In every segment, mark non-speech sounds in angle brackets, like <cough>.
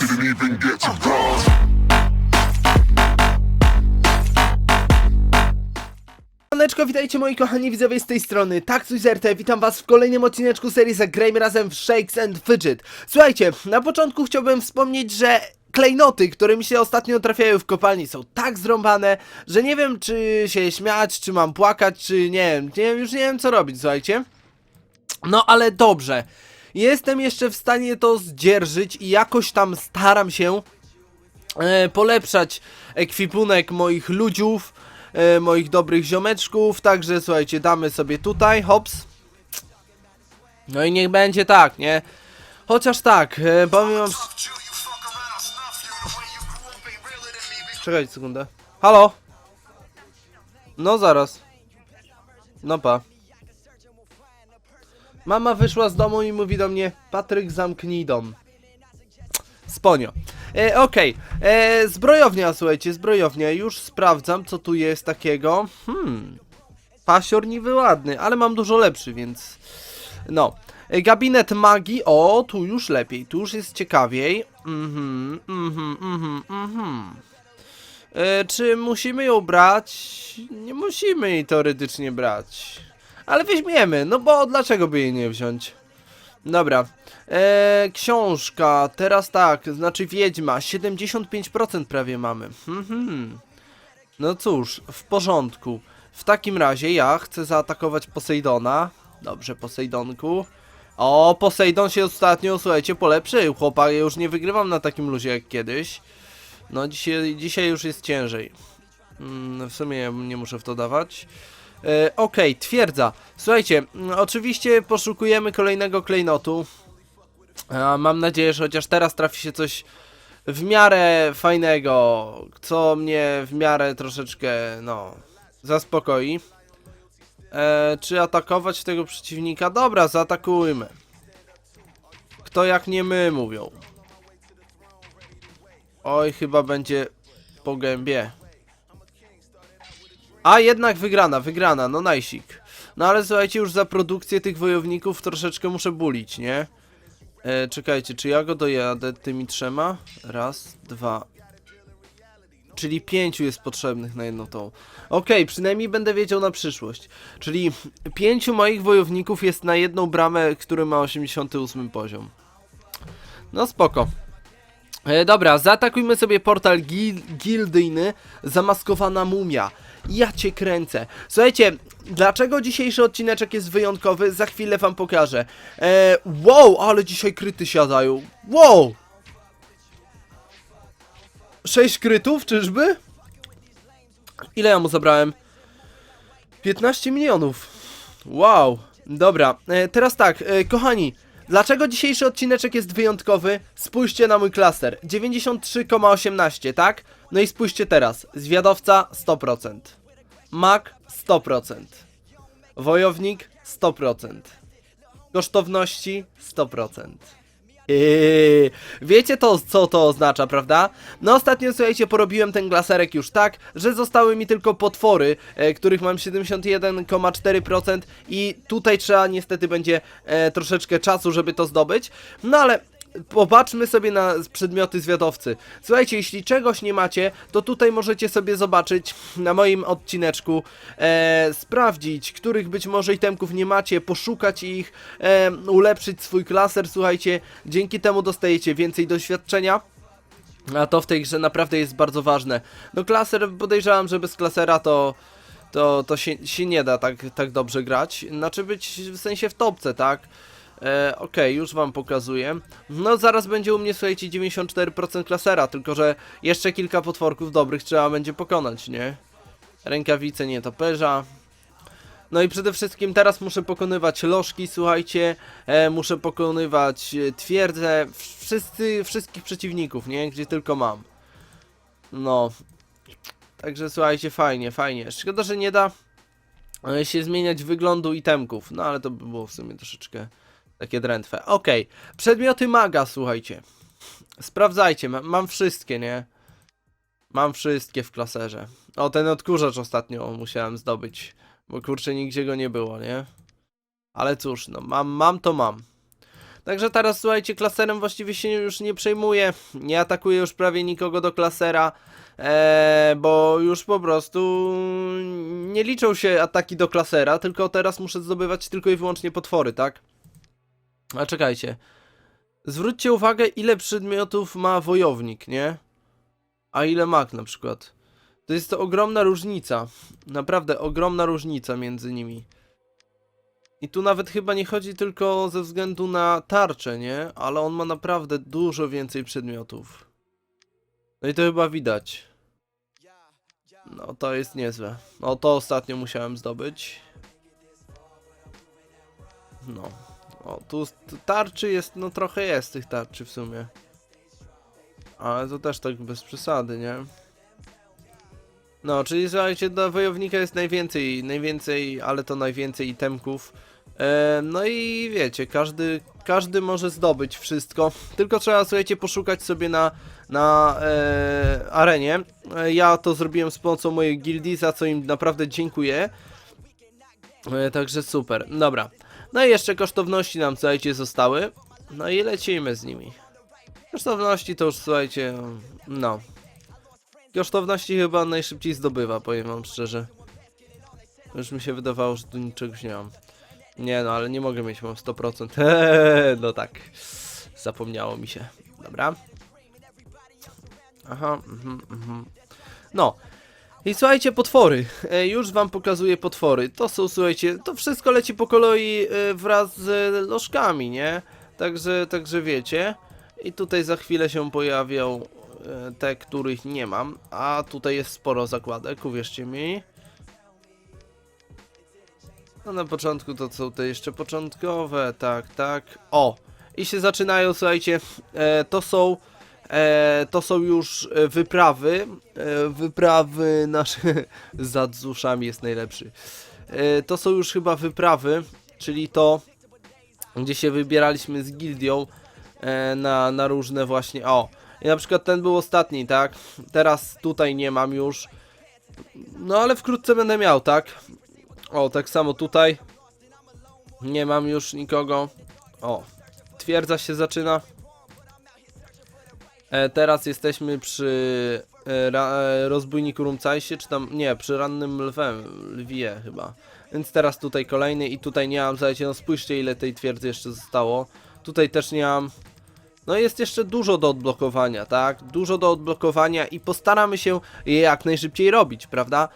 Didn't even get to witajcie moi kochani widzowie z tej strony Taxuzerte, witam was w kolejnym odcineczku serii Zagrajmy razem w Shakes and Fidget. Słuchajcie, na początku chciałbym wspomnieć, że klejnoty, które mi się ostatnio trafiają w kopalni są tak zrąbane, że nie wiem czy się śmiać, czy mam płakać, czy nie wiem, nie już nie wiem co robić, słuchajcie. No ale dobrze, jestem jeszcze w stanie to zdzierżyć i jakoś tam staram się e, polepszać ekwipunek moich ludziów, e, moich dobrych ziomeczków, także słuchajcie, damy sobie tutaj, hops. No i niech będzie tak, nie? Chociaż tak, e, powiem wam... Czekajcie sekundę. Halo? No zaraz. No pa. Mama wyszła z domu i mówi do mnie Patryk zamknij dom. Sponio. E, Okej, e, zbrojownia, słuchajcie, zbrojownia. Już sprawdzam, co tu jest takiego. Hmm. Pasior niby ładny, ale mam dużo lepszy, więc. No. E, gabinet magii. O, tu już lepiej, tu już jest ciekawiej. Mhm, mhm, mhm, mhm. E, czy musimy ją brać? Nie musimy jej teoretycznie brać. Ale weźmiemy, no bo dlaczego by jej nie wziąć? Dobra. Eee, książka, teraz tak, znaczy Wiedźma, 75% prawie mamy. Mhm. No cóż, w porządku. W takim razie ja chcę zaatakować Posejdona. Dobrze, Posejdonku. O, Posejdon się ostatnio, słuchajcie, polepszył. Chłopak, ja już nie wygrywam na takim luzie jak kiedyś. No, dzisiaj, dzisiaj już jest ciężej. Mm, w sumie nie muszę w to dawać. E, Okej, twierdza. Słuchajcie, mm, oczywiście poszukujemy kolejnego klejnotu. Mam nadzieję, że chociaż teraz trafi się coś w miarę fajnego, co mnie w miarę troszeczkę, no, zaspokoi. E, czy atakować tego przeciwnika? Dobra, zaatakujmy. Kto jak nie my, mówią. Oj, chyba będzie po gębie. A jednak wygrana, wygrana, no najsik. No ale słuchajcie, już za produkcję tych wojowników troszeczkę muszę bulić, nie? E, czekajcie, czy ja go dojadę tymi trzema? Raz, dwa. Czyli pięciu jest potrzebnych na jedną tą. Okej, przynajmniej będę wiedział na przyszłość. Czyli pięciu moich wojowników jest na jedną bramę, który ma 88 poziom. No spoko. E, dobra, zaatakujmy sobie portal gil gildyjny Zamaskowana mumia. Ja cię kręcę. Słuchajcie, dlaczego dzisiejszy odcineczek jest wyjątkowy? Za chwilę wam pokażę. E, wow, ale dzisiaj kryty siadają. Wow! 6 krytów, czyżby? Ile ja mu zabrałem? 15 milionów. Wow, dobra. E, teraz tak, e, kochani. Dlaczego dzisiejszy odcineczek jest wyjątkowy? Spójrzcie na mój klaster. 93,18, tak? No i spójrzcie teraz. Zwiadowca 100%. Mag 100%. Wojownik 100%. Kosztowności 100%. Yy, wiecie to, co to oznacza, prawda? No ostatnio, słuchajcie, porobiłem ten glaserek już tak, że zostały mi tylko potwory, e, których mam 71,4% i tutaj trzeba niestety będzie e, troszeczkę czasu, żeby to zdobyć. No ale Popatrzmy sobie na przedmioty zwiadowcy. Słuchajcie, jeśli czegoś nie macie, to tutaj możecie sobie zobaczyć na moim odcineczku, e, sprawdzić, których być może itemków nie macie, poszukać ich, e, ulepszyć swój klaser, słuchajcie, dzięki temu dostajecie więcej doświadczenia. A to w tej grze naprawdę jest bardzo ważne. No klaser, podejrzewam, że bez klasera to to, to się, się nie da tak, tak dobrze grać. Znaczy być w sensie w topce, tak? E, Okej, już wam pokazuję. No zaraz będzie u mnie, słuchajcie, 94% klasera, tylko że jeszcze kilka potworków dobrych trzeba będzie pokonać, nie? Rękawice nietoperza. No i przede wszystkim teraz muszę pokonywać lożki, słuchajcie, e, muszę pokonywać e, twierdzę, wszyscy, wszystkich przeciwników, nie? Gdzie tylko mam. No. Także słuchajcie, fajnie, fajnie. Szkoda, że nie da e, się zmieniać wyglądu itemków, no ale to by było w sumie troszeczkę takie drętwe. Okej, przedmioty maga, słuchajcie. Sprawdzajcie, ma, mam wszystkie, nie? Mam wszystkie w klaserze. O, ten odkurzacz ostatnio musiałem zdobyć, bo kurczę nigdzie go nie było, nie? Ale cóż, no mam, mam to mam. Także teraz słuchajcie, klaserem właściwie się już nie przejmuję. Nie atakuję już prawie nikogo do klasera. E, bo już po prostu nie liczą się ataki do klasera, tylko teraz muszę zdobywać tylko i wyłącznie potwory, tak? A czekajcie. Zwróćcie uwagę, ile przedmiotów ma wojownik, nie? A ile mag na przykład. To jest to ogromna różnica. Naprawdę ogromna różnica między nimi. I tu nawet chyba nie chodzi tylko ze względu na tarczę, nie? Ale on ma naprawdę dużo więcej przedmiotów. No i to chyba widać. No to jest niezłe. No to ostatnio musiałem zdobyć. No. O, tu tarczy jest, no trochę jest tych tarczy w sumie. Ale to też tak bez przesady, nie? No, czyli słuchajcie, dla wojownika jest najwięcej, najwięcej, ale to najwięcej itemków. E, no i wiecie, każdy, każdy może zdobyć wszystko, <laughs> tylko trzeba, słuchajcie, poszukać sobie na, na e, arenie. E, ja to zrobiłem z pomocą mojej gildii, za co im naprawdę dziękuję. E, także super, dobra. No i jeszcze kosztowności nam, słuchajcie, zostały. No i lecimy z nimi. Kosztowności to już, słuchajcie, no. Kosztowności chyba najszybciej zdobywa, powiem wam szczerze. Już mi się wydawało, że tu niczego nie mam. Nie no, ale nie mogę mieć, mam 100%. <laughs> no tak. Zapomniało mi się. Dobra. Aha, mhm, mhm. No. I słuchajcie, potwory. E, już wam pokazuję potwory. To są, słuchajcie, to wszystko leci po kolei e, wraz z lożkami, nie? Także, także wiecie. I tutaj za chwilę się pojawią e, te, których nie mam. A tutaj jest sporo zakładek, uwierzcie mi. No na początku to są te jeszcze początkowe, tak, tak. O! I się zaczynają, słuchajcie, e, to są e, to są już e, wyprawy, e, wyprawy nasze, <laughs> za uszami jest najlepszy. E, to są już chyba wyprawy, czyli to, gdzie się wybieraliśmy z gildią e, na, na różne właśnie, o. I na przykład ten był ostatni, tak? Teraz tutaj nie mam już. No ale wkrótce będę miał, tak? O, tak samo tutaj. Nie mam już nikogo. O, twierdza się zaczyna. E, teraz jesteśmy przy e, e, rozbójniku Rumcajsie, czy tam, nie, przy rannym lwem, lwie chyba. Więc teraz tutaj kolejny i tutaj nie mam, słuchajcie, no spójrzcie ile tej twierdzy jeszcze zostało. Tutaj też nie mam. No jest jeszcze dużo do odblokowania, tak? Dużo do odblokowania i postaramy się je jak najszybciej robić, prawda?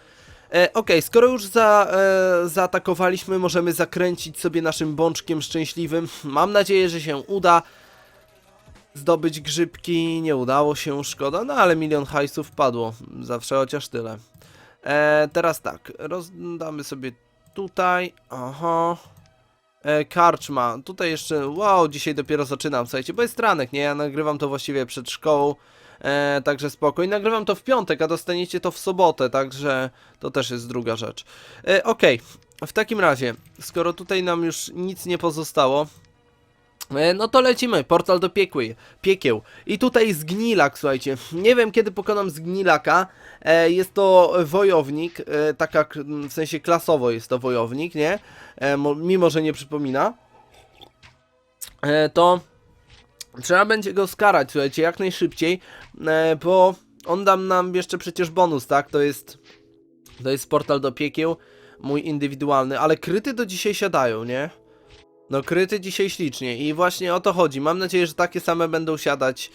E, Okej, skoro już za, e, zaatakowaliśmy, możemy zakręcić sobie naszym bączkiem szczęśliwym. Mam nadzieję, że się uda zdobyć grzybki. Nie udało się, szkoda, no ale milion hajsów padło. Zawsze chociaż tyle. E, teraz tak, rozdamy sobie tutaj. Aha. E, karczma. Tutaj jeszcze, wow, dzisiaj dopiero zaczynam, słuchajcie, bo jest ranek, nie? Ja nagrywam to właściwie przed szkołą. E, także spoko. I nagrywam to w piątek, a dostaniecie to w sobotę, także to też jest druga rzecz. E, Okej, w takim razie, skoro tutaj nam już nic nie pozostało, no to lecimy. Portal do piekły, piekieł. I tutaj zgnilak, słuchajcie. Nie wiem kiedy pokonam zgnilaka. E, jest to wojownik, e, taka w sensie klasowo jest to wojownik, nie? E, mo- mimo, że nie przypomina. E, to Trzeba będzie go skarać, słuchajcie, jak najszybciej, e, bo on da nam jeszcze przecież bonus, tak? To jest, to jest portal do piekieł, mój indywidualny, ale kryty do dzisiaj siadają, nie? No kryty dzisiaj ślicznie i właśnie o to chodzi. Mam nadzieję, że takie same będą siadać e,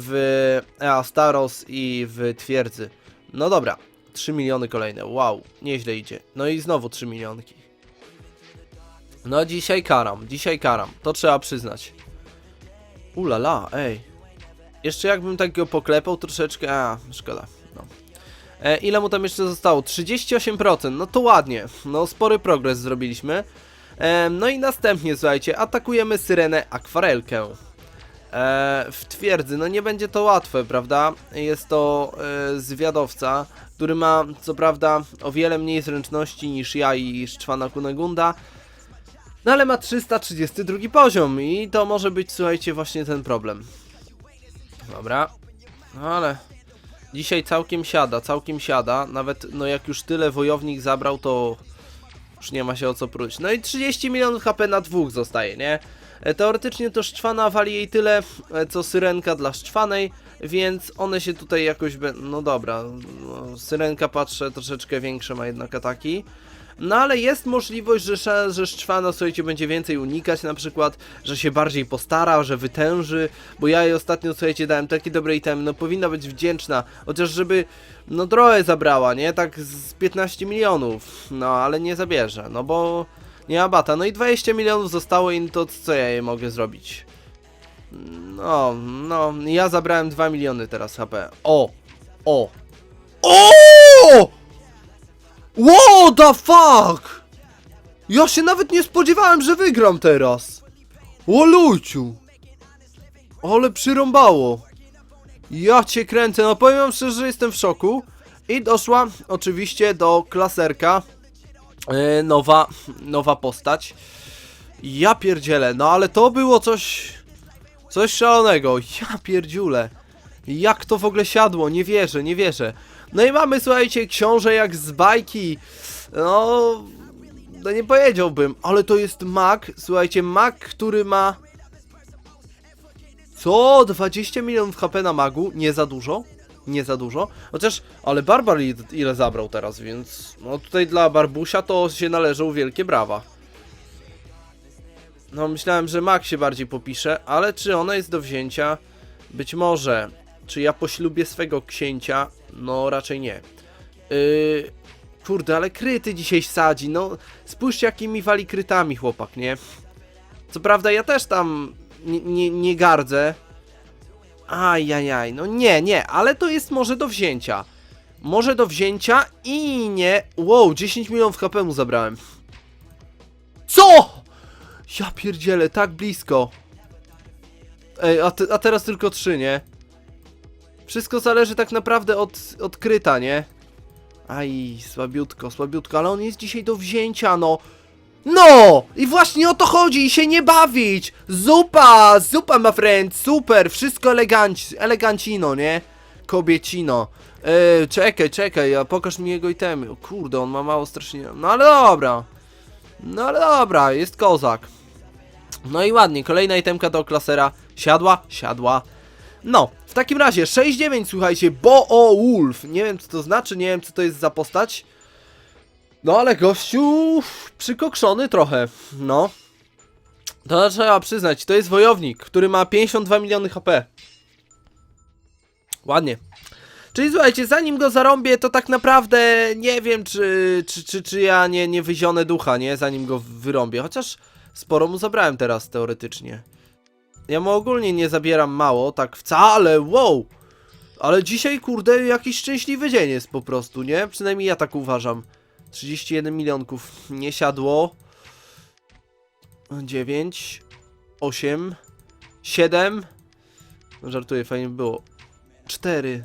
w Ea Staros i w Twierdzy. No dobra, 3 miliony kolejne, wow, nieźle idzie. No i znowu 3 milionki. No dzisiaj karam, dzisiaj karam, to trzeba przyznać. Ulala, ej. Jeszcze jakbym tak go poklepał troszeczkę, a szkoda. No. E, ile mu tam jeszcze zostało? 38%, no to ładnie. No spory progres zrobiliśmy. No i następnie, słuchajcie, atakujemy syrenę akwarelkę. E, w twierdzy, no nie będzie to łatwe, prawda? Jest to e, zwiadowca, który ma, co prawda, o wiele mniej zręczności niż ja i Szczwana Kunegunda, no ale ma 332 poziom i to może być, słuchajcie, właśnie ten problem. Dobra. No ale dzisiaj całkiem siada, całkiem siada. Nawet, no jak już tyle wojownik zabrał, to już nie ma się o co próć. No i 30 milionów HP na dwóch zostaje, nie? E, teoretycznie to Szczwana wali jej tyle, e, co Syrenka dla Szczwanej, więc one się tutaj jakoś... Be... No dobra, no, Syrenka patrzę, troszeczkę większe ma jednak ataki. No ale jest możliwość, że, sz- że Szczwana, słuchajcie, będzie więcej unikać na przykład, że się bardziej postara, że wytęży, bo ja jej ostatnio, słuchajcie, dałem taki dobry item, no powinna być wdzięczna, chociaż żeby, no trochę zabrała, nie, tak z 15 milionów, no ale nie zabierze, no bo nie ma bata, no i 20 milionów zostało i to co ja jej mogę zrobić? No, no, ja zabrałem 2 miliony teraz HP, o, o, o! What the fuck? Ja się nawet nie spodziewałem, że wygram teraz. O luciu. Ale przyrąbało. Ja cię kręcę, no powiem szczerze, że jestem w szoku. I doszła oczywiście do klaserka. E, nowa, nowa postać. Ja pierdzielę, no ale to było coś... Coś szalonego. Ja pierdziule. Jak to w ogóle siadło? Nie wierzę, nie wierzę. No i mamy, słuchajcie, książę jak z bajki. No, no nie powiedziałbym, ale to jest mag. Słuchajcie, mag, który ma. Co? 20 milionów HP na magu? Nie za dużo? Nie za dużo. Chociaż, ale Barbar ile- zabrał teraz, więc. No tutaj dla Barbusia to się należą wielkie brawa. No myślałem, że mag się bardziej popisze, ale czy ona jest do wzięcia? Być może. Czy ja poślubię swego księcia? No raczej nie. Yy, kurde, ale kryty dzisiaj sadzi. No spójrzcie jakimi wali krytami chłopak, nie? Co prawda ja też tam nie, nie, nie gardzę. Ajajaj, no nie, nie, ale to jest może do wzięcia. Może do wzięcia i nie. Wow, 10 milionów HP mu zabrałem. Co? Ja pierdzielę, tak blisko. Ej, a, te, a teraz tylko 3, nie? Wszystko zależy tak naprawdę od, od kryta, nie? Aj, słabiutko, słabiutko, ale on jest dzisiaj do wzięcia, no. No! I właśnie o to chodzi, i się nie bawić! Zupa! Zupa, my friend, super! Wszystko eleganci, elegancino, nie? Kobiecino. Eee, czekaj, czekaj, a pokaż mi jego itemy. O kurde, on ma mało strasznie. No ale dobra. No ale dobra, jest kozak. No i ładnie, kolejna itemka do klasera. Siadła? Siadła. No, w takim razie 6-9, słuchajcie, Bo o Wolf. Nie wiem co to znaczy, nie wiem co to jest za postać. No ale gościu przykokszony trochę, no. To trzeba przyznać, to jest wojownik, który ma 52 miliony HP. Ładnie. Czyli słuchajcie, zanim go zarąbię, to tak naprawdę nie wiem, czy, czy, czy, czy ja nie, nie wyzionę ducha, nie? Zanim go wyrąbię. Chociaż sporo mu zabrałem teraz teoretycznie. Ja mu ogólnie nie zabieram mało, tak wcale, wow! Ale dzisiaj, kurde, jakiś szczęśliwy dzień jest po prostu, nie? Przynajmniej ja tak uważam. 31 milionków nie siadło. 9, 8, 7. No, żartuję, fajnie by było. 4.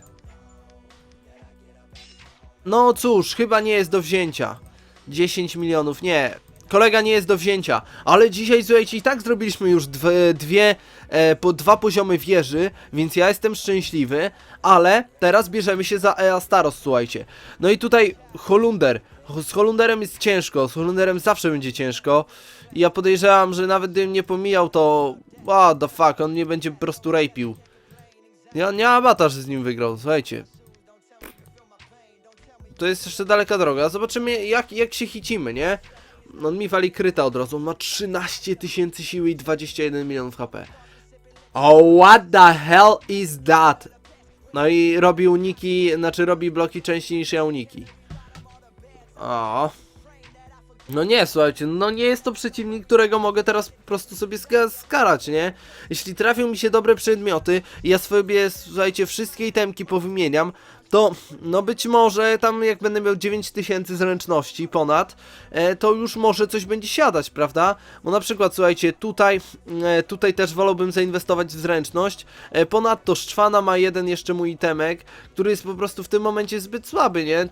No cóż, chyba nie jest do wzięcia. 10 milionów, nie. Kolega nie jest do wzięcia, ale dzisiaj, słuchajcie, i tak zrobiliśmy już dwie, dwie e, po dwa poziomy wieży, więc ja jestem szczęśliwy, ale teraz bierzemy się za Eastaros, słuchajcie. No i tutaj Holunder. Z Holunderem jest ciężko, z Holunderem zawsze będzie ciężko. I ja podejrzewam, że nawet gdybym nie pomijał, to... What the fuck, on nie będzie po prostu rapił. Ja nie że z nim wygrał, słuchajcie. To jest jeszcze daleka droga. Zobaczymy jak, jak się hicimy, nie? On mi wali kryta od razu. Ma 13 tysięcy siły i 21 milionów HP. Oh, what the hell is that? No i robi uniki, znaczy robi bloki częściej niż ja uniki. O. No nie, słuchajcie, no nie jest to przeciwnik, którego mogę teraz po prostu sobie ska skarać, nie? Jeśli trafią mi się dobre przedmioty i ja sobie, słuchajcie, wszystkie itemki powymieniam, to no być może tam jak będę miał 9000 zręczności ponad, e, to już może coś będzie siadać, prawda? Bo na przykład, słuchajcie, tutaj, e, tutaj też wolałbym zainwestować w zręczność. E, ponadto Szczwana ma jeden jeszcze mój itemek, który jest po prostu w tym momencie zbyt słaby, nie?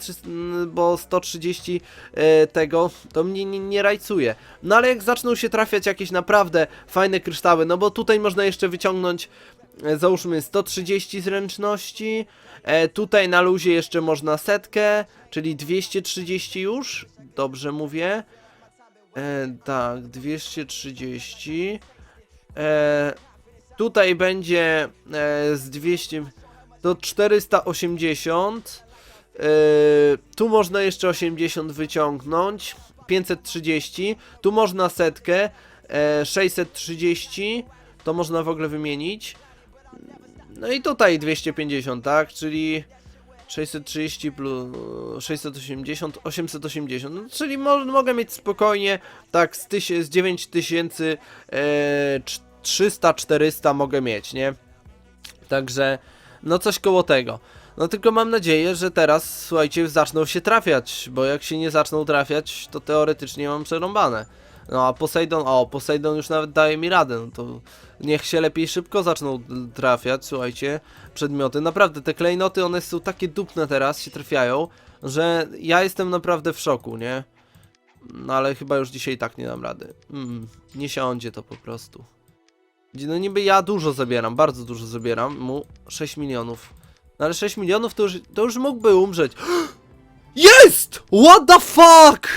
Bo 130 e, tego to mnie nie, nie rajcuje. No ale jak zaczną się trafiać jakieś naprawdę fajne kryształy, no bo tutaj można jeszcze wyciągnąć załóżmy 130 zręczności, e, tutaj na luzie jeszcze można setkę, czyli 230 już, dobrze mówię, e, tak, 230, E, tutaj będzie e, z 200 do 480. E, tu można jeszcze 80 wyciągnąć. 530. Tu można setkę. E, 630. To można w ogóle wymienić. No i tutaj 250, tak? Czyli 630 plus 680, 880, no, czyli mo mogę mieć spokojnie tak z, z 9000 e, 300-400 mogę mieć, nie? Także no coś koło tego. No tylko mam nadzieję, że teraz słuchajcie zaczną się trafiać, bo jak się nie zaczną trafiać, to teoretycznie mam przerąbane. No a Poseidon, o Poseidon już nawet daje mi radę, no to niech się lepiej szybko zaczną trafiać, słuchajcie, przedmioty. Naprawdę te klejnoty, one są takie dupne teraz, się trafiają, że ja jestem naprawdę w szoku, nie? No ale chyba już dzisiaj tak nie dam rady. Mm, nie siądzie to po prostu. No niby ja dużo zabieram, bardzo dużo zabieram mu 6 milionów. No ale 6 milionów to już, to już mógłby umrzeć. <gasps> Jest! What the fuck?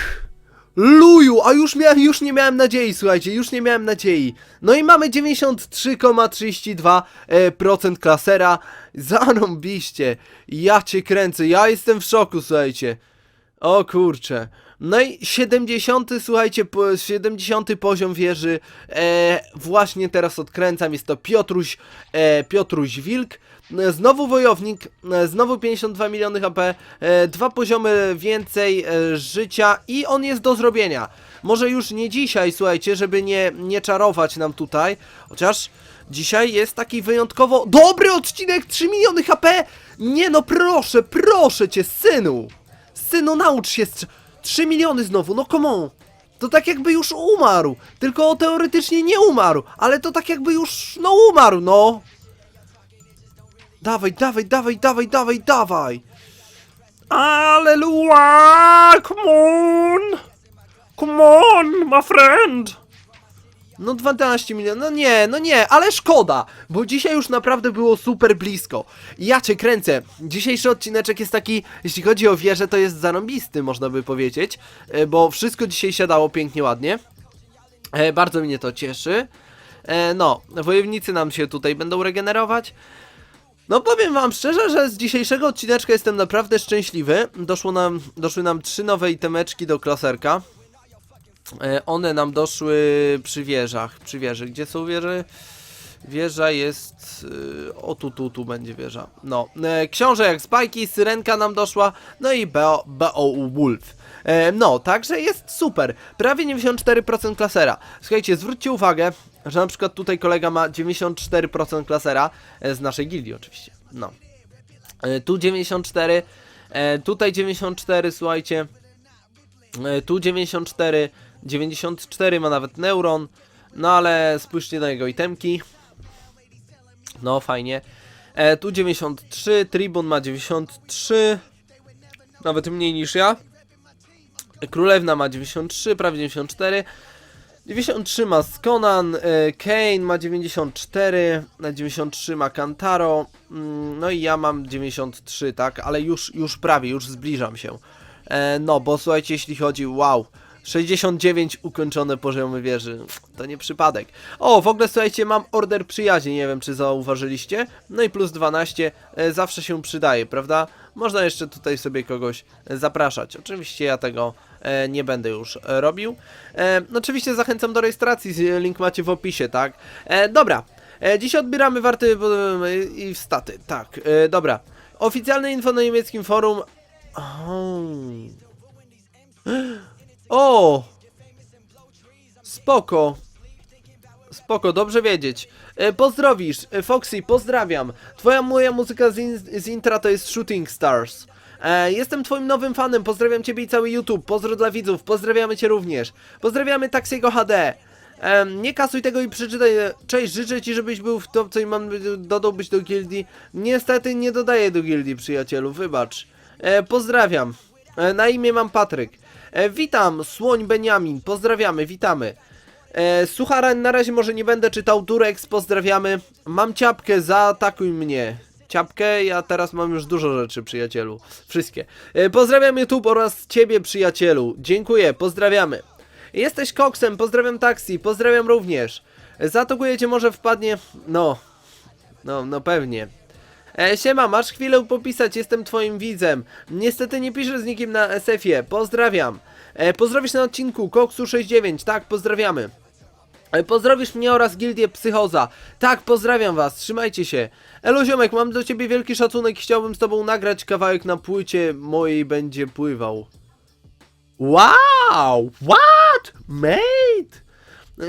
Luju, a już, miałem, już nie miałem nadziei, słuchajcie, już nie miałem nadziei. No i mamy 93,32% e, klasera. Zarąbiście. Ja cię kręcę, ja jestem w szoku, słuchajcie. O kurcze. No i 70, słuchajcie, po- 70 poziom wieży e, właśnie teraz odkręcam. Jest to Piotruś, e, Piotruś Wilk. E, Znowu wojownik, e, znowu 52 miliony HP, e, dwa poziomy więcej życia i on jest do zrobienia. Może już nie dzisiaj, słuchajcie, żeby nie, nie czarować nam tutaj, chociaż dzisiaj jest taki wyjątkowo dobry odcinek, 3 miliony HP. Nie no, proszę, proszę cię, synu. Synu, naucz się strz- 3 miliony znowu, no come on. To tak jakby już umarł. Tylko teoretycznie nie umarł, ale to tak jakby już, no umarł, no. Dawaj, dawaj, dawaj, dawaj, dawaj, dawaj. Aleluja! Come on! Come on, my friend! No 12 milionów, no nie, no nie, ale szkoda, bo dzisiaj już naprawdę było super blisko. Ja cię kręcę. Dzisiejszy odcineczek jest taki, jeśli chodzi o wieżę, to jest zarąbisty, można by powiedzieć, e, bo wszystko dzisiaj siadało pięknie, ładnie. E, bardzo mnie to cieszy. E, no, wojownicy nam się tutaj będą regenerować. No powiem wam szczerze, że z dzisiejszego odcineczka jestem naprawdę szczęśliwy. Doszło nam, doszły nam trzy nowe itemeczki do klaserka. E, one nam doszły przy wieżach. Przy wieży. Gdzie są wieże? Wieża jest... y, O tu, tu, tu będzie wieża. No. E, książę jak spajki, syrenka nam doszła. No i Bo, Bo Wolf. E, no, także jest super. Prawie 94% klasera. Słuchajcie, zwróćcie uwagę, że na przykład tutaj kolega ma 94% klasera. E, z naszej gildii oczywiście. No. E, tu 94. E, tutaj 94, słuchajcie. Tu 94, 94 ma nawet Neuron, no ale spójrzcie na jego itemki. No fajnie. Tu 93, Tribun ma 93, nawet mniej niż ja. Królewna ma 93, prawie 94. 93 ma Skonan, Kane ma 94, na 93 ma Kantaro, mm, no i ja mam 93, tak, ale już, już prawie, już zbliżam się. E, no, bo słuchajcie, jeśli chodzi, wow, 69 ukończone poziomy wieży, to nie przypadek. O, w ogóle słuchajcie, mam order przyjaźni, nie wiem czy zauważyliście, no i plus 12 e, zawsze się przydaje, prawda? Można jeszcze tutaj sobie kogoś zapraszać, oczywiście ja tego e, nie będę już e, robił. E, oczywiście zachęcam do rejestracji, link macie w opisie, tak? Dobra, dziś odbieramy warty i staty, tak, dobra. Oficjalne info na niemieckim forum. <gasps> O! Spoko. Spoko, dobrze wiedzieć. E, pozdrowisz, e, Foxy, pozdrawiam. Twoja moja muzyka z, in, z intra to jest Shooting Stars. E, jestem twoim nowym fanem, pozdrawiam ciebie i cały YouTube. Pozdro dla widzów, pozdrawiamy cię również. Pozdrawiamy Taxiego HD. Em, nie kasuj tego i przeczytaj. Cześć, życzę ci, żebyś był w topce i mam dodałbyś do gildii. Niestety nie dodaję do gildii, przyjacielu, wybacz. E, pozdrawiam. E, na imię mam Patryk. E, witam, Słoń Beniamin, pozdrawiamy, witamy. E, na razie może nie będę czytał. Durex, pozdrawiamy. Mam ciapkę, zaatakuj mnie. Ciapkę, ja teraz mam już dużo rzeczy, przyjacielu. Wszystkie. E, pozdrawiam YouTube oraz ciebie, przyjacielu. Dziękuję, pozdrawiamy. Jesteś koksem, pozdrawiam taksi, pozdrawiam również. Zaatakujecie, może wpadnie... No, no, no pewnie. E, siema, masz chwilę popisać, jestem twoim widzem. Niestety nie piszę z nikim na SF-ie, pozdrawiam. E, pozdrowisz na odcinku, Koksu69, tak, pozdrawiamy. E, Pozdrowisz mnie oraz gildię Psychoza. Tak, pozdrawiam was, trzymajcie się. Elo ziomek, mam do ciebie wielki szacunek i chciałbym z tobą nagrać kawałek na płycie mojej będzie pływał. Wow! What? Mate?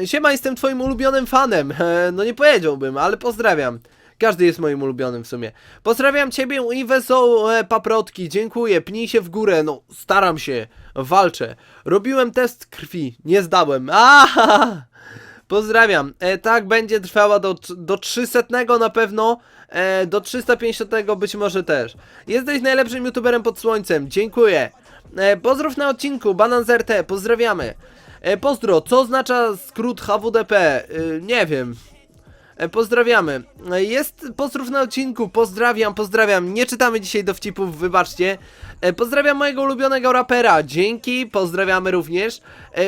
E, Siema, jestem twoim ulubionym fanem. <laughs> No nie powiedziałbym, ale pozdrawiam. Każdy jest moim ulubionym w sumie. Pozdrawiam ciebie i wesołe paprotki. Dziękuję. Pnij się w górę. No, staram się. Walczę. Robiłem test krwi. Nie zdałem. Aha! Pozdrawiam. E, tak będzie trwała do, do 300 na pewno. E, do 350 być może też. Jesteś najlepszym youtuberem pod słońcem. Dziękuję. E, pozdrów na odcinku. Banan RT. Pozdrawiamy. E, pozdro. Co oznacza skrót HWDP? E, nie wiem. E, Pozdrawiamy. E, Jest pozdrów na odcinku. Pozdrawiam, pozdrawiam. Nie czytamy dzisiaj dowcipów, wybaczcie. E, Pozdrawiam mojego ulubionego rapera. Dzięki, pozdrawiamy również.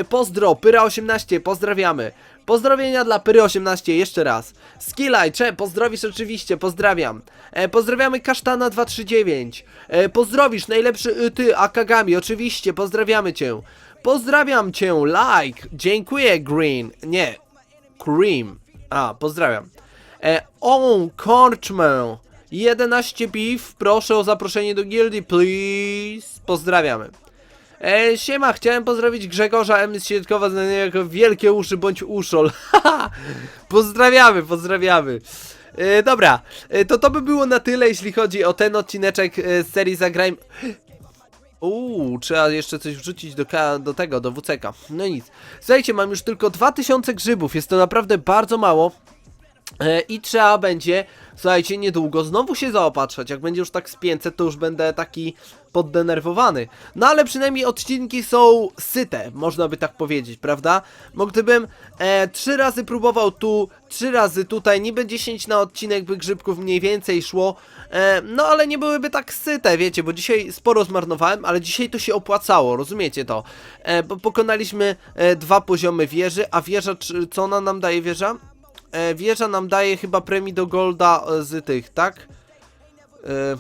Pozdro, Pyra18, pozdrawiamy. Pozdrowienia dla Pyry18 jeszcze raz. Skillaj, cze, pozdrowisz oczywiście, pozdrawiam. Pozdrawiamy Kasztana239. E, pozdrowisz, najlepszy y, ty, Akagami, oczywiście, pozdrawiamy cię. Pozdrawiam cię, like. Dziękuję, Green. Nie, Cream. A, pozdrawiam. E, on, Korczmę. 11 piw, proszę o zaproszenie do gildii, please. Pozdrawiamy. E, siema, chciałem pozdrowić Grzegorza M. z Siedlkowa, znanego jako Wielkie Uszy bądź Uszol. <laughs> Pozdrawiamy, pozdrawiamy. E, dobra, e, to to by było na tyle, jeśli chodzi o ten odcineczek e, z serii Zagrajmy... Uuu, trzeba jeszcze coś wrzucić do, do tego, do WCK. No nic. Słuchajcie, mam już tylko 2000 grzybów, jest to naprawdę bardzo mało. E, I trzeba będzie, słuchajcie, niedługo znowu się zaopatrzać. Jak będzie już tak z 500, to już będę taki poddenerwowany. No ale przynajmniej odcinki są syte, można by tak powiedzieć, prawda? Bo gdybym e, trzy razy próbował tu, trzy razy tutaj, niby 10 na odcinek by grzybków mniej więcej szło, e, no ale nie byłyby tak syte, wiecie, bo dzisiaj sporo zmarnowałem, ale dzisiaj to się opłacało, rozumiecie to? E, bo pokonaliśmy e, dwa poziomy wieży, a wieża, czy, co ona nam daje wieża? E, wieża nam daje chyba premii do golda e, z tych, tak? E,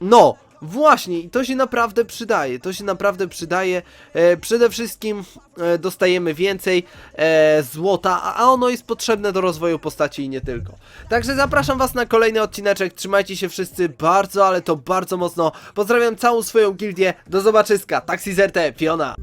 no, właśnie, i to się naprawdę przydaje, to się naprawdę przydaje. E, przede wszystkim e, dostajemy więcej e, złota, a ono jest potrzebne do rozwoju postaci i nie tylko. Także zapraszam was na kolejny odcineczek, trzymajcie się wszyscy bardzo, ale to bardzo mocno. Pozdrawiam całą swoją gildię, do zobaczyska, Taxi ZRT, Fiona.